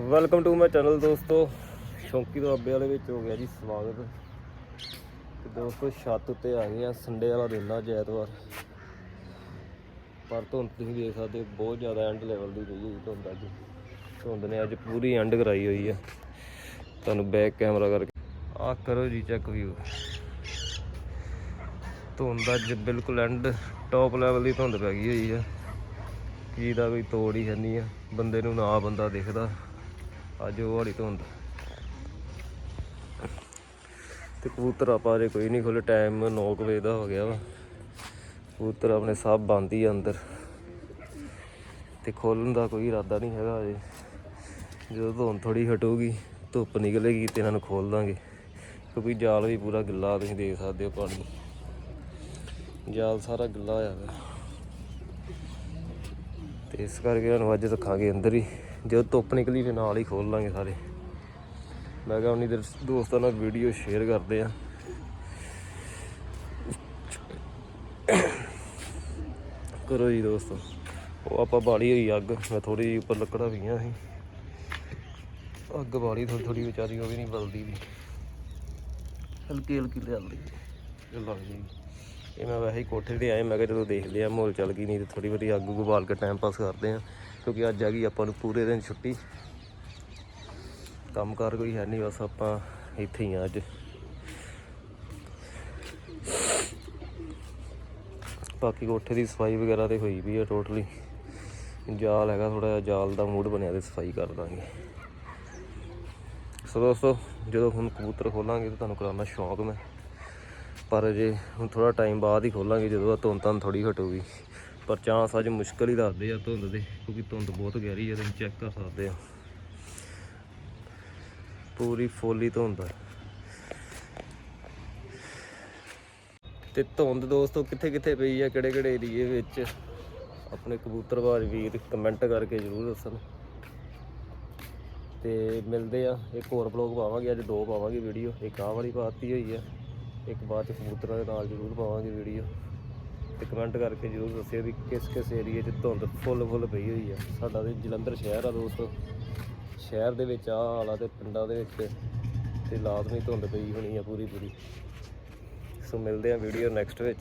Welcome to my channel ਦੋਸਤੋ। ਸ਼ੌਂਕੀ ਤੋਂ ਵਾਲੇ ਵਿੱਚ ਹੋ ਗਿਆ ਜੀ ਸਵਾਗਤ। ਤੇ ਦੋਸਤੋ ਛੱਤ ਉੱਤੇ ਆ ਗਏ ਆ ਸੰਡੇ ਵਾਲਾ ਦਿਨ ਆ ਅੱਜ ਐਤਵਾਰ। ਪਰ ਧੁੰਦ ਤੁਸੀਂ ਦੇਖ ਸਕਦੇ ਹੋ, ਬਹੁਤ ਜ਼ਿਆਦਾ ਐਂਡ ਲੈਵਲ ਦੀ ਪਈ ਹੋਈ ਧੁੰਦ ਅੱਜ। ਧੁੰਦ ਨੇ ਅੱਜ ਪੂਰੀ ਐਂਡ ਕਰਾਈ ਹੋਈ ਆ। ਤੁਹਾਨੂੰ ਬੈਕ ਕੈਮਰਾ ਕਰਕੇ। ਆ ਕਰੋ ਜੀ ਚੈੱਕ ਵੀਊ ਧੁੰਦ ਅੱਜ ਬਿਲਕੁਲ ਐਂਡ ਟੌਪ ਲੈਵਲ ਦੀ ਧੁੰਦ ਪੈ ਗਈ ਹੋਈ ਆ। ਕੀ ਦਾ ਕੋਈ ਤੋੜ ਹੀ ਹੈ ਨਹੀਂ ਆ। ਬੰਦੇ ਨੂੰ ਨਾ ਬੰਦਾ ਦਿਖਦਾ। ਅੱਜ ਉਹ ਵਾਲੀ ਧੁੰਦ। ਤੇ ਕਬੂਤਰ ਆਪਾਂ ਜੇ ਕੋਈ ਨਹੀਂ ਖੋਲੇ ਟਾਈਮ 9 ਵਜੇ ਦਾ ਹੋ ਗਿਆ ਵਾ। ਕਬੂਤਰ ਆਪਣੇ ਸਭ ਬੰਦ ਹੀ ਆ ਅੰਦਰ। ਤੇ ਖੋਲਣ ਦਾ ਕੋਈ ਇਰਾਦਾ ਨਹੀਂ ਹੈਗਾ ਅਜੇ ਜਦੋਂ ਧੁੰਦ ਥੋੜੀ ਹਟੂਗੀ, ਧੁੱਪ ਨਿਕਲੇਗੀ ਤੇ ਇਹਨਾਂ ਨੂੰ ਖੋਲ ਦਾਂਗੇ। ਕਿਉਂਕਿ ਜਾਲ ਵੀ ਪੂਰਾ ਗਿੱਲਾ ਤੁਸੀਂ ਦੇਖ ਸਕਦੇ ਹੋ ਪਾਣੀ। ਜਾਲ ਸਾਰਾ ਗਿੱਲਾ ਹੋਇਆ ਹੋਇਆ ਤੇ ਇਸ ਕਰਕੇ ਇਹਨਾਂ ਨੂੰ ਅੱਜ ਰੱਖਾਂਗੇ ਅੰਦਰ ਹੀ। ਜਦੋਂ ਧੁੱਪ ਨਿਕਲੀ ਫਿਰ ਨਾਲ ਹੀ ਖੋਲ ਲਾਂਗੇ ਸਾਰੇ। ਮੈਂ ਕਿਹਾ ਉਨੀ ਦੇਰ ਦੋਸਤਾਂ ਨਾਲ ਵੀਡੀਓ ਸ਼ੇਅਰ ਕਰਦੇ ਆ। ਕਰੋ ਜੀ ਦੋਸਤੋ, ਉਹ ਆਪਾਂ ਬਾਲੀ ਹੋਈ ਅੱਗ, ਮੈਂ ਥੋੜੀ ਜਿਹੀ ਉੱਪਰ ਲੱਕੜਾਂ ਪਈਆਂ ਸੀ। ਅੱਗ ਬਾਲੀ ਥੋੜੀ ਥੋੜੀ ਵਿਚਾਰੀ, ਉਹ ਵੀ ਨਹੀਂ ਬਲਦੀ ਵੀ। ਹਲਕੀ ਹਲਕੀ ਲਿਆਂਦੀ। ਲੱਗ ਜੀ ਇਹ ਮੈਂ ਵੈਸੇ ਹੀ ਕੋਠੇ ਤੇ ਆਏ ਮੈਂ ਕਿਹਾ ਜਦੋਂ ਦੇਖ ਲਿਆ ਮਾਹੌਲ ਚੱਲ ਗਈ, ਨਹੀਂ ਤੇ ਥੋੜੀ ਬਹੁਤੀ ਅੱਗ ਉਬਾਲ ਕੇ ਟਾਈਮ ਪਾਸ ਕਰਦੇ ਆ, ਕਿਉਂਕਿ ਅੱਜ ਆ ਗਈ ਆਪਾਂ ਨੂੰ ਪੂਰੇ ਦਿਨ ਛੁੱਟੀ। ਕੰਮ ਕਾਰ ਕੋਈ ਹੈ ਨਹੀਂ ਬਸ ਆਪਾਂ ਇੱਥੇ ਹੀ ਆ ਅੱਜ। ਬਾਕੀ ਕੋਠੇ ਦੀ ਸਫ਼ਾਈ ਵਗੈਰਾ ਤੇ ਹੋਈ ਵੀ ਆ ਟੋਟਲੀ ਜਾਲ ਹੈਗਾ ਥੋੜਾ ਜਿਹਾ, ਜਾਲ ਦਾ ਮੂਡ ਬਣਿਆ ਤੇ ਸਫ਼ਾਈ ਕਰ ਦਾਂਗੇ। ਸੋ ਦੋਸਤੋ, ਜਦੋਂ ਹੁਣ ਕਬੂਤਰ ਖੋਲਾਂਗੇ ਤਾਂ ਤੁਹਾਨੂੰ ਕਰਾਉਣਾ ਸ਼ੌਂਕ ਮੈਂ। ਪਰ ਜੇ ਹੁਣ ਥੋੜਾ ਟਾਈਮ ਬਾਅਦ ਹੀ ਖੋਲਾਂਗੇ, ਜਦੋਂ ਆ ਧੁੰਦ ਤਾਂ ਥੋੜੀ ਹਟੂਗੀ। ਪਰ ਚਾਂਸ ਅੱਜ ਮੁਸ਼ਕਲ ਹੀ ਦੱਸਦੇ ਆ ਧੁੰਦ ਦੇ, ਕਿਉਂਕਿ ਧੁੰਦ ਬਹੁਤ ਗਹਿਰੀ ਆ, ਤੁਸੀਂ ਚੈੱਕ ਕਰ ਸਕਦੇ ਆ। ਪੂਰੀ ਫੋਲੀ ਧੁੰਦ ਆ। ਤੇ ਧੁੰਦ ਦੋਸਤੋ, ਕਿੱਥੇ ਕਿੱਥੇ ਪਈ ਆ ਕਿਹੜੇ ਕਿਹੜੇ ਏਰੀਏ ਵਿੱਚ? ਆਪਣੇ ਕਬੂਤਰਬਾਜ਼ ਵੀਰ ਕਮੈਂਟ ਕਰਕੇ ਜਰੂਰ ਦੱਸਣ। ਤੇ ਮਿਲਦੇ ਆ, ਇੱਕ ਹੋਰ ਬਲੌਗ ਪਾਵਾਂਗੇ, ਅੱਜ ਦੋ ਪਾਵਾਂਗੇ ਵੀਡੀਓ ਇੱਕ ਆਹ ਵਾਲੀ ਪਾਤੀ ਹੋਈ ਆ। ਇੱਕ ਬਾਅਦ ਚ ਕਬੂਤਰਾਂ ਦੇ ਨਾਲ ਜਰੂਰ ਪਾਵਾਂਗੇ ਵੀਡੀਓ ਤੇ ਕਮੈਂਟ ਕਰਕੇ ਜਰੂਰ ਦੱਸਿਓ ਵੀ ਕਿਸ ਕਿਸ ਏਰੀਏ 'ਚ ਧੁੰਦ ਫੁੱਲ ਫੁੱਲ ਪਈ ਹੋਈ ਆ। ਸਾਡਾ ਤੇ ਜਲੰਧਰ ਸ਼ਹਿਰ ਆ ਦੋਸਤੋ। ਸ਼ਹਿਰ ਦੇ ਵਿੱਚ ਆ ਹਾਲਾ ਤੇ ਪਿੰਡਾਂ ਦੇ ਵਿੱਚ। ਤੇ ਲਾਜ਼ਮੀ ਧੁੰਦ ਪਈ ਹੋਣੀ ਆ ਪੂਰੀ ਪੂਰੀ। ਸੋ ਮਿਲਦੇ ਆ ਵੀਡੀਓ ਨੈਕਸਟ ਵਿੱਚ।